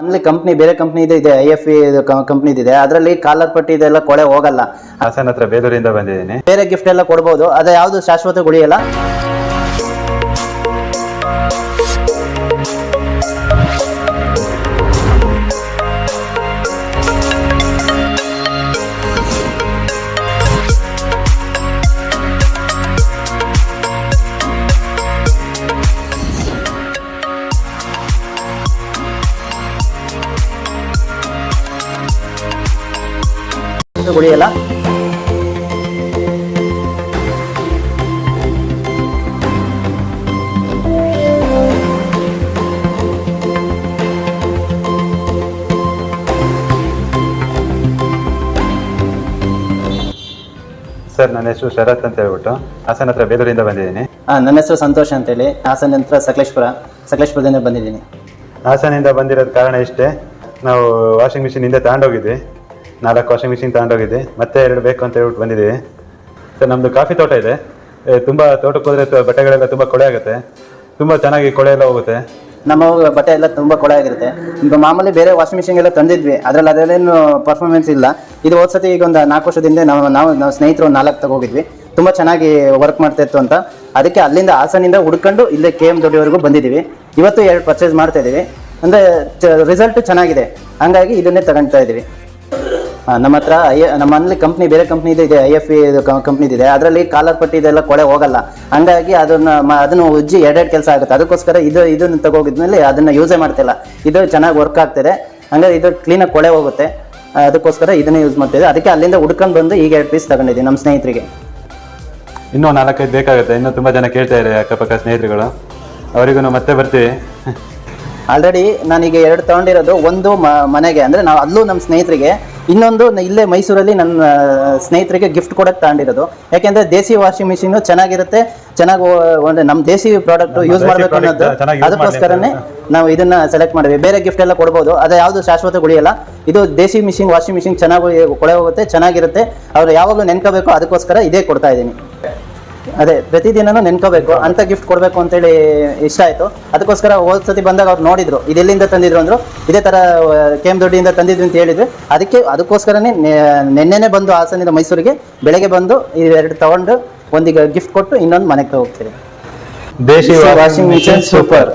ಅಲ್ಲಿ ಕಂಪ್ನಿ ಬೇರೆ ಕಂಪ್ನಿ ಇದೆ ಐ ಎಫ್ ಕಂಪ್ನಿ ಇದೆ ಅದರಲ್ಲಿ ಕಾಲರ್ ಪಟ್ಟಿ ಇದೆಲ್ಲ ಕೊಳೆ ಹೋಗಲ್ಲ. ಹಾಸನ ಹತ್ರ ಬೇದೂರಿಂದ ಬಂದಿದ್ದೀನಿ. ಬೇರೆ ಗಿಫ್ಟ್ ಎಲ್ಲ ಕೊಡ್ಬೋದು. ಅದೇ ಯಾವುದು ಶಾಶ್ವತ ಉಳಿಯಲ್ಲ ಉಳಿಯಲ್ಲ. ಸರ್ ನನ್ನ ಹೆಸರು ಶರತ್ ಅಂತ ಹೇಳ್ಬಿಟ್ಟು ಹಾಸನ ಹತ್ರ ಬೇಲೂರಿಂದ ಬಂದಿದ್ದೀನಿ. ಆ, ನನ್ನ ಹೆಸರು ಸಂತೋಷ್ ಅಂತೇಳಿ ಹಾಸನ ಹತ್ರ ಸಕಲೇಶ್ಪುರ ಸಕಲೇಶ್ಪುರದಿಂದ ಬಂದಿದ್ದೀನಿ. ಹಾಸನಿಂದ ಬಂದಿರೋದು ಕಾರಣ ಇಷ್ಟೇ. ನಾವು ವಾಷಿಂಗ್ ಮಿಷಿನಿಂದ ಹಿಂದೆ ತಗೊಂಡೋಗಿದ್ವಿ. ನಾಲ್ಕು ವಾಷಿಂಗ್ ಮಿಷಿನ್ ತಗೊಂಡೋಗಿದ್ದೆ. ಮತ್ತೆ ಎರಡು ಬೇಕು ಅಂತ ಹೇಳ್ಬಿಟ್ಟು ಬಂದಿದ್ದೀವಿ. ಸರ್ ನಮ್ಮದು ಕಾಫಿ ತೋಟ ಇದೆ. ತುಂಬ ತೋಟಕ್ಕೆ ಹೋದರೆ ಬಟ್ಟೆಗಳೆಲ್ಲ ತುಂಬ ಕೊಳೆ ಆಗುತ್ತೆ. ತುಂಬ ಚೆನ್ನಾಗಿ ಕೊಳೆ ಎಲ್ಲ ಹೋಗುತ್ತೆ. ನಮ್ಮ ಬಟ್ಟೆ ಎಲ್ಲ ತುಂಬ ಕೊಳೆ ಆಗಿರುತ್ತೆ. ಈಗ ಮಾಮೂಲಿ ಬೇರೆ ವಾಷಿಂಗ್ ಮಿಷಿನ್ ಎಲ್ಲ ತಂದಿದ್ವಿ. ಅದರಲ್ಲಿ ಅದರಲ್ಲೇನು ಪರ್ಫಾರ್ಮೆನ್ಸ್ ಇಲ್ಲ. ಇದು ಹೋದ್ಸತಿ ಈಗ ಒಂದು ನಾಲ್ಕು ವರ್ಷದಿಂದ ನಾವು ನಾವು ನಾವು ಸ್ನೇಹಿತರು ನಾಲ್ಕು ತಗೋಗಿದ್ವಿ. ತುಂಬ ಚೆನ್ನಾಗಿ ವರ್ಕ್ ಮಾಡ್ತಾ ಇತ್ತು ಅಂತ. ಅದಕ್ಕೆ ಅಲ್ಲಿಂದ ಹಾಸನಿಂದ ಹುಡ್ಕೊಂಡು ಇಲ್ಲೇ ಕೆ ಎಂ ದೊಡ್ಡವರೆಗೂ ಬಂದಿದ್ದೀವಿ. ಇವತ್ತು ಎರಡು ಪರ್ಚೇಸ್ ಮಾಡ್ತಾ ಇದ್ದೀವಿ. ಅಂದರೆ ರಿಸಲ್ಟ್ ಚೆನ್ನಾಗಿದೆ. ಹಂಗಾಗಿ ಇದನ್ನೇ ತಗೊಳ್ತಾ ಇದ್ದೀವಿ. ನಮ್ಮ ಹತ್ರ ಐ ನಮ್ಮ ಮನೇಲಿ ಕಂಪ್ನಿ ಬೇರೆ ಕಂಪ್ನಿ ಇದೆ ಐ ಎಫ್ ಇದೆ ಅದರಲ್ಲಿ ಕಾಲರ್ ಪಟ್ಟಿ ಇದೆಲ್ಲ ಕೊಳೆ ಹೋಗಲ್ಲ. ಹಂಗಾಗಿ ಅದನ್ನ ಅದನ್ನು ಉಜ್ಜಿ ಎರಡೆರಡು ಕೆಲಸ ಆಗುತ್ತೆ. ಅದಕ್ಕೋಸ್ಕರ ಇದು ಇದನ್ನು ತಗೋಗಿದ್ಮೇಲೆ ಅದನ್ನ ಯೂಸೇ ಮಾಡ್ತಿಲ್ಲ. ಇದು ಚೆನ್ನಾಗಿ ವರ್ಕ್ ಆಗ್ತಿದೆ. ಹಂಗಾಗಿ ಇದು ಕ್ಲೀನಾಗಿ ಕೊಳೆ ಹೋಗುತ್ತೆ. ಅದಕ್ಕೋಸ್ಕರ ಇದನ್ನೇ ಯೂಸ್ ಮಾಡ್ತಿದ್ದೆ ಅದಕ್ಕೆ ಅಲ್ಲಿಂದ ಹುಡ್ಕೊಂಡು ಬಂದು ಈಗ ಎರಡು ಪೀಸ್ ತಗೊಂಡಿದ್ದೀನಿ ನಮ್ಮ ಸ್ನೇಹಿತರಿಗೆ. ಇನ್ನೂ ನಾಲ್ಕೈದು ಬೇಕಾಗುತ್ತೆ. ಇನ್ನೂ ತುಂಬ ಜನ ಕೇಳ್ತಾ ಇದ್ದಾರೆ ಅಕ್ಕಪಕ್ಕ ಸ್ನೇಹಿತರುಗಳು. ಅವರಿಗೂ ಮತ್ತೆ ಬರ್ತೀವಿ. ಆಲ್ರೆಡಿ ನಾನೀಗ ಎರಡು ತಗೊಂಡಿರೋದು ಒಂದು ಮನೆಗೆ. ಅಂದರೆ ನಾವು ಅಲ್ಲೂ ನಮ್ಮ ಸ್ನೇಹಿತರಿಗೆ ಇನ್ನೊಂದು ಇಲ್ಲೇ ಮೈಸೂರಲ್ಲಿ ನನ್ನ ಸ್ನೇಹಿತರಿಗೆ ಗಿಫ್ಟ್ ಕೊಡೋಕ್ಕೆ ತಗೊಂಡಿರೋದು. ಯಾಕೆಂದರೆ ದೇಸಿ ವಾಷಿಂಗ್ ಮಿಷಿನು ಚೆನ್ನಾಗಿರುತ್ತೆ. ಚೆನ್ನಾಗಿ ಅಂದರೆ ನಮ್ಮ ದೇಸಿ ಪ್ರಾಡಕ್ಟು ಯೂಸ್ ಮಾಡಬೇಕು ಅನ್ನೋದು. ಅದಕ್ಕೋಸ್ಕರನೇ ನಾವು ಇದನ್ನ ಸೆಲೆಕ್ಟ್ ಮಾಡಿದ್ವಿ. ಬೇರೆ ಗಿಫ್ಟ್ ಎಲ್ಲ ಕೊಡ್ಬೋದು. ಅದು ಯಾವುದು ಶಾಶ್ವತ ಗುಳಿಯಲ್ಲ ಇದು ದೇಸಿ ಮಿಷಿನ್ ವಾಷಿಂಗ್ ಮಿಷಿನ್ ಚೆನ್ನಾಗಿ ಕೊಳೆ ಹೋಗುತ್ತೆ ಚೆನ್ನಾಗಿರುತ್ತೆ. ಅವ್ರು ಯಾವಾಗಲೂ ನೆನ್ಕೋಬೇಕು ಅದಕ್ಕೋಸ್ಕರ ಇದೇ ಕೊಡ್ತಾ ಇದ್ದೀನಿ. ಅದೇ ಪ್ರತಿದಿನನೂ ನೆನ್ಕೋಬೇಕು ಅಂತ ಗಿಫ್ಟ್ ಕೊಡಬೇಕು ಅಂತೇಳಿ ಇಷ್ಟ ಆಯಿತು. ಅದಕ್ಕೋಸ್ಕರ ಹೋದ ಸತಿ ಬಂದಾಗ ಅವ್ರು ನೋಡಿದ್ರು ಇದೆಲ್ಲಿಂದ ತಂದಿದ್ರು ಅಂದ್ರು ಇದೇ ಥರ ಕೆ ಎಂ ದೊಡ್ಡಿಯಿಂದ ತಂದಿದ್ವಿ ಅಂತ ಹೇಳಿದ್ವಿ. ಅದಕ್ಕೆ ಅದಕ್ಕೋಸ್ಕರನೇ ನಿನ್ನೆನೆ ಬಂದು ಹಾಸನಿಂದ ಮೈಸೂರಿಗೆ ಬೆಳಗ್ಗೆ ಬಂದು ಇವೆರಡು ತಗೊಂಡು ಒಂದೀಗ ಗಿಫ್ಟ್ ಕೊಟ್ಟು ಇನ್ನೊಂದು ಮನೆಗೆ ಹೋಗ್ತೀವಿ. ದೇಶಿ ವಾಷಿಂಗ್ ಮಿಷಿನ್ ಸೂಪರ್